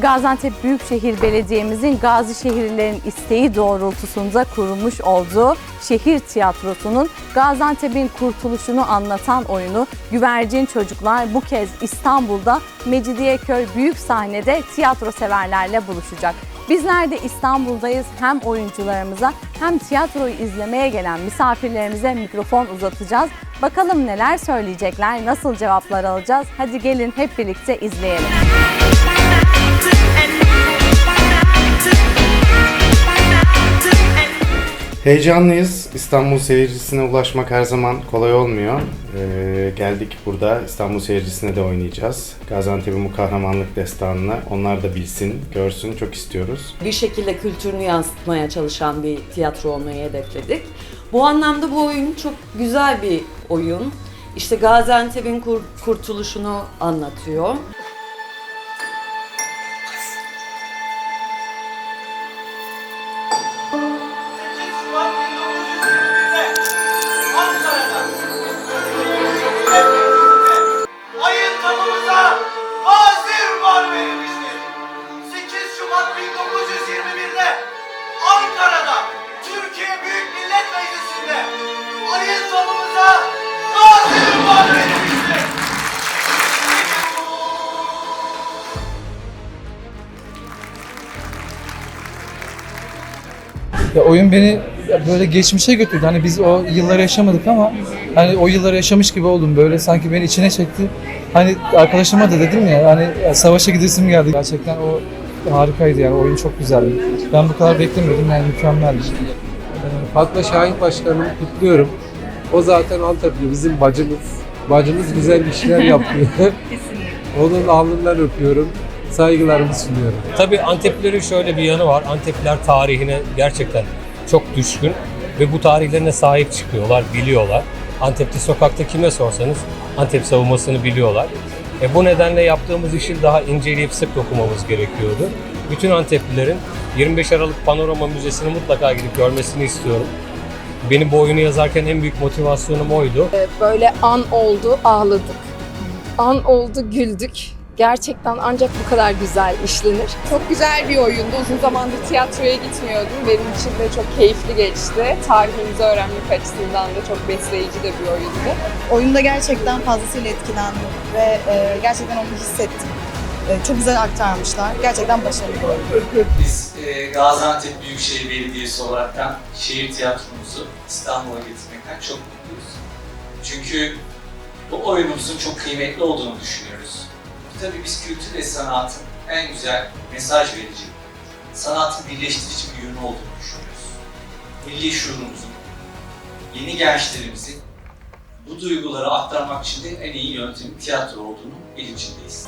Gaziantep Büyükşehir Belediye'mizin Gazi şehirlerin isteği doğrultusunda kurulmuş olduğu şehir tiyatrosunun Gaziantep'in kurtuluşunu anlatan oyunu Güvercin Çocuklar bu kez İstanbul'da Mecidiyeköy Büyük Sahnede tiyatro severlerle buluşacak. Bizler de İstanbul'dayız. Hem oyuncularımıza hem tiyatroyu izlemeye gelen misafirlerimize mikrofon uzatacağız. Bakalım neler söyleyecekler, nasıl cevaplar alacağız. Hadi gelin hep birlikte izleyelim. Heyecanlıyız. İstanbul seyircisine ulaşmak her zaman kolay olmuyor. Ee, geldik burada İstanbul seyircisine de oynayacağız. Gaziantep'in bu kahramanlık destanını onlar da bilsin, görsün çok istiyoruz. bir şekilde kültürünü yansıtmaya çalışan bir tiyatro olmayı hedefledik. Bu anlamda bu oyun çok güzel bir oyun. İşte Gaziantep'in kur- kurtuluşunu anlatıyor. Ya oyun beni böyle geçmişe götürdü. Hani biz o yılları yaşamadık ama hani o yılları yaşamış gibi oldum. Böyle sanki beni içine çekti. Hani arkadaşıma da dedim ya hani savaşa gidesim geldi. Gerçekten o harikaydı yani oyun çok güzeldi. Ben bu kadar beklemiyordum yani mükemmeldi. Fatma Şahin Başkanımı kutluyorum. O zaten Antepli, bizim bacımız. Bacımız güzel işler yapıyor. Onun alnından öpüyorum. Saygılarımı sunuyorum. Tabii Anteplilerin şöyle bir yanı var. Antepliler tarihine gerçekten çok düşkün ve bu tarihlerine sahip çıkıyorlar, biliyorlar. Antep'te sokakta kime sorsanız Antep savunmasını biliyorlar. E bu nedenle yaptığımız işi daha inceleyip sık dokumamız gerekiyordu. Bütün Anteplilerin 25 Aralık Panorama Müzesi'ni mutlaka gidip görmesini istiyorum. Benim bu oyunu yazarken en büyük motivasyonum oydu. böyle an oldu ağladık. An oldu güldük. Gerçekten ancak bu kadar güzel işlenir. Çok güzel bir oyundu. Uzun zamandır tiyatroya gitmiyordum. Benim için de çok keyifli geçti. Tarihimizi öğrenmek açısından da çok besleyici de bir oyundu. oyunda gerçekten fazlasıyla etkilendim ve e, gerçekten onu hissettim. E, çok güzel aktarmışlar. Gerçekten başarılı bir oyun. Biz e, Gaziantep Büyükşehir Belediyesi olaraktan şehir tiyatromuzu İstanbul'a getirmekten çok mutluyuz. Çünkü bu oyunumuzun çok kıymetli olduğunu düşünüyoruz. Tabii biz kültür ve sanatın en güzel mesaj verici, sanatın birleştirici bir yönü olduğunu düşünüyoruz. Milli şuurumuzun, yeni gençlerimizin bu duyguları aktarmak için de en iyi yöntemin tiyatro olduğunu bilincindeyiz.